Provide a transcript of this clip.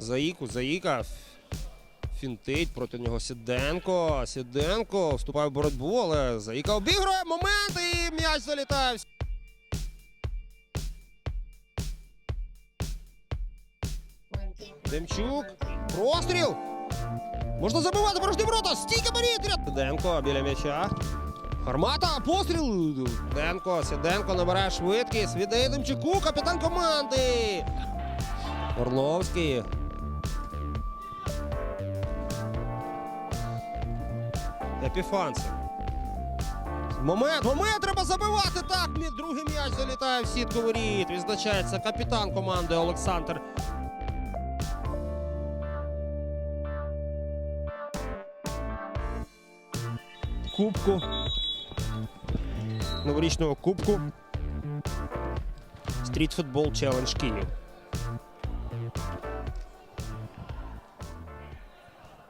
Заїку, Заїка. Фінтить проти нього Сіденко. Сіденко вступає в боротьбу, але Заїка обігрує момент і м'яч залітає. Демчук. Простріл. Можна забивати порожні ворота. Стійка боріт. Сиденко біля м'яча. Гармата, постріл. Сиденко, Сиденко набирає швидкість. Віддає Демчуку, капітан команди. Орловський. Епіфанцев. Момент, момент треба забивати. Так, другий м'яч залітає в сітку воріт. Відзначається капітан команди Олександр кубку. Новорічного кубку. Стрітфутбол Челендж Київ.